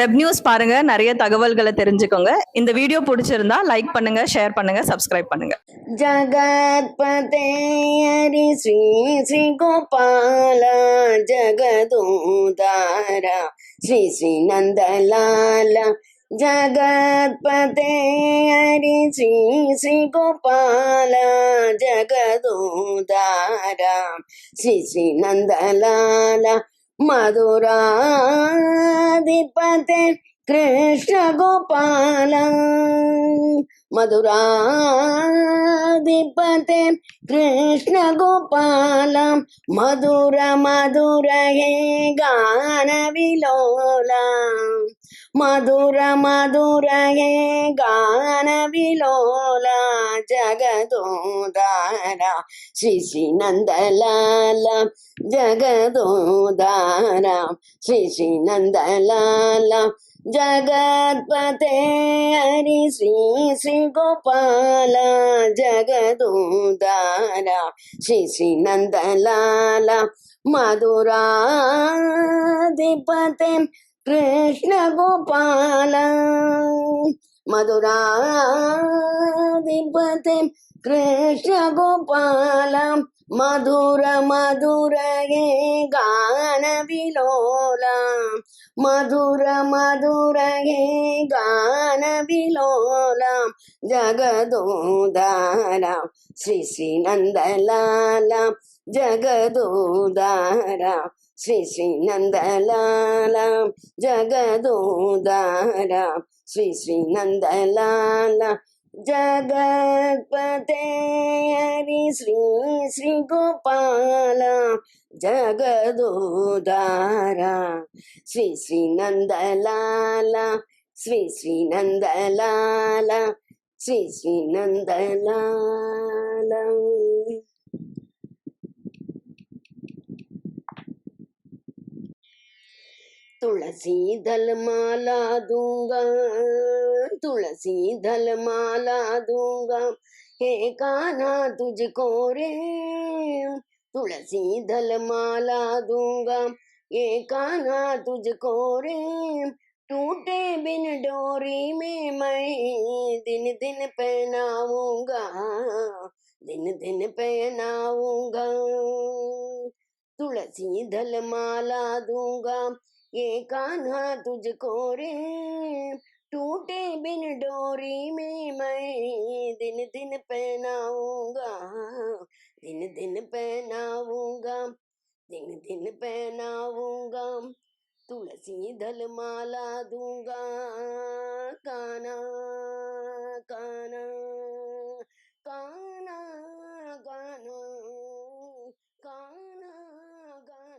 Web news பாருங்க நிறைய தகவல்களை தெரிஞ்சுக்கோங்க. இந்த வீடியோ பிடிச்சிருந்தா லைக் பண்ணுங்க ஷேர் பண்ணுங்க சப்ஸ்கிரைப் பண்ணுங்க. ஜகத்பதேரி ஸ்ரீ ஸ்ரீ கோபால ஜகதூதாரா ஸ்ரீ ஸ்ரீ நந்தலாலா. ஜகத்பதே ஹரி ஸ்ரீ ஸ்ரீ கோபால ஜகதோதாரா ஸ்ரீ ஸ்ரீ நந்தலாலா. नंदलाल मधुराधिपते कृष्ण गोपाल मधुराधिपते कृष्ण गोपाल मधुर मधुर हे गान మధుర మధుర హే గాన విలోల జగదోదార శ్రీ నందలాల జగదోదార శ్రీ నందలాల జగత్పతే హరి శ్రీ శ్రీ గోపాల జగదోదార శ్రీ శ్రీ నందలాల మధురాధిపతే கிருஷ்ண கோபால மதுராதிபதி கிருஷ்ண கோபால மதுர மதுரையே கான விலோலா மதுர மதுரையே கான விலோலாம். ஜகதோதாராம் ஸ்ரீ ஸ்ரீ நந்தலாலாம். జగదోదార శ్రీ శ్రీ నందలాల. జగదోదార శ్రీ శ్రీ నందలాల. జగత్పతే హరి శ్రీ శ్రీ గోపాల. జగదోదార శ్రీ శ్రీ నందలాల. శ్రీ శ్రీ నందలాల శ్రీ శ్రీ నందలాల. तुलसी दल माला दूँगा, तुलसी दल माला दूँगा। हे कान्हा, तुझको रे, तुलसी दल माला दूँगा। ये कान्हा, तुझको रे, टूटे बिन डोरी में मैं दिन दिन पहनाऊँगा, दिन दिन पहनाऊँगा। तुलसी दल माला दूँगा ये कान्हा तुझको रे। टूटे बिन डोरी में मैं दिन दिन पहनाऊँगा, दिन दिन पहनाऊँगा, दिन दिन पहनाऊँगा, तुलसी धल माला दूँगा काना काना